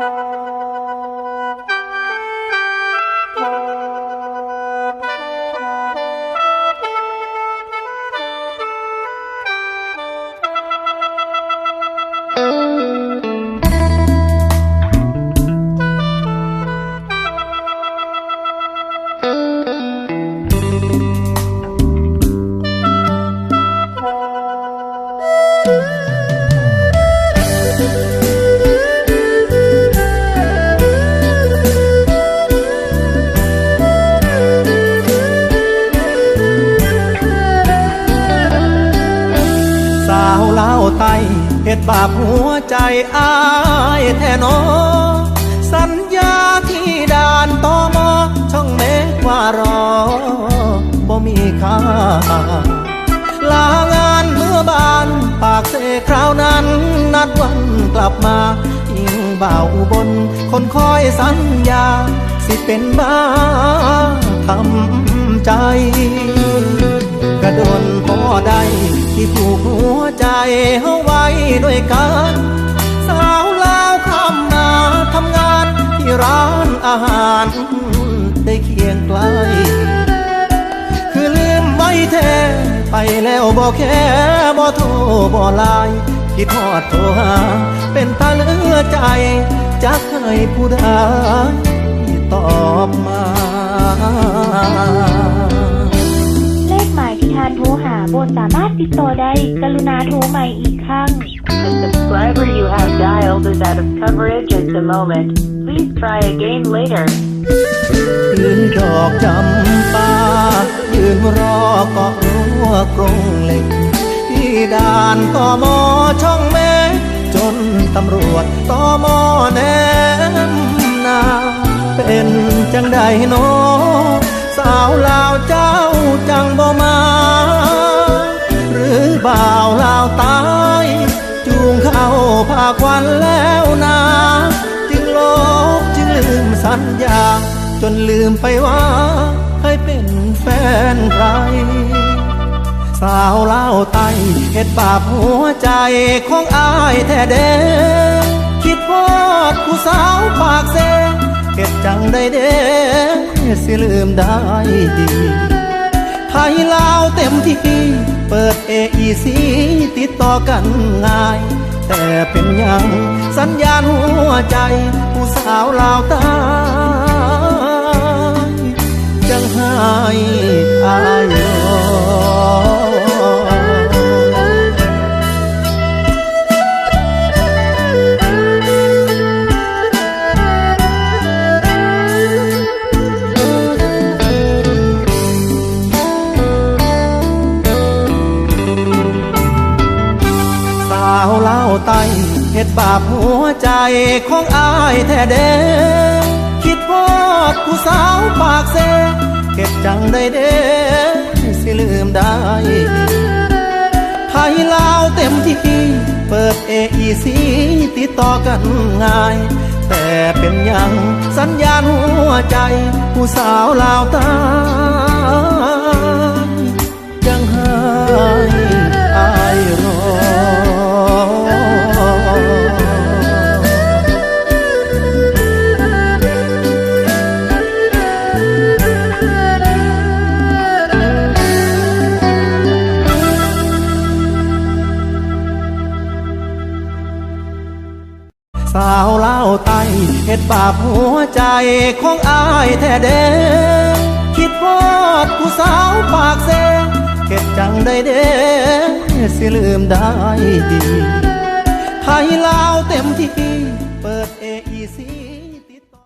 ส ไตเฮ็ดบาปหัวใจอายแท้นอ สัญญาที่ด่านตอมอช่องเมฆว่ารอบ่มีค่าลางานเมื่อบาน ปากเสคราวนั้น นัดวันกลับมาอิงบ่าวอุบนคนคอยสัญญา สิเป็นบ้าทำใจ ระดนพอได้ที่ผูกหัวใจเฮาไว้ด้วยกันสาวลาวคำนาทำงานที่ร้านอาหารได้เคียงไกล คือลืมไว้แท้ไปแล้วบอกแค่บ่โทรบ่ไลน์คิดทอดโทรหาเป็นตาเลือใจจักให้ผู้ใดตอบมา บนสามารถติดต่อได้ กรุณาโทรใหม่อีกครั้ง The subscriber you have dialed is out of coverage at the moment. Please try again later. ยืนดอกจำปายืนรอเกาะรั้วกรงเหล็ก ที่ด่านตอมอช่องแม่จนตำรวจตอมอแนมนา เป็นจังใดโนอสาวลาวเจ้า บ่าวลาวตาย จูงเข้าภาควันแล้วนา จึงลบจึงลืมสัญญา จนลืมไปว่าเคยเป็นแฟนใคร สาวเล่าวไตเฮ็ดบาปหัวใจของอายแท้เด้คิดพอดผู้สาวปากเซเฮ็ดจังได้เด้สิลืมได้ดี ไทยลาวเต็มที่ เปิดเอไอซีติดต่อกันง่าย แต่เป็นยังสัญญาณหัวใจ ผู้สาวลาวตา ไตเฮ็ดบาปหัวใจของอายแท้เด้คิดพอดผู้สาวปากเซเก็บจังได้เด้สิลืมได้ไทยลาวเต็มที่ เปิด AEC ติดต่อกันง่าย แต่เป็นยังสัญญาณหัวใจ ผู้สาวลาวตาาวเล่าไตเห็ดบาปหัวใจของอายแท้เด้คิดพอดผู้สาวปากเซเก็บจังได้เด้สิลืมได้ดีไทยลาวเต็มที่เปิดเอีซี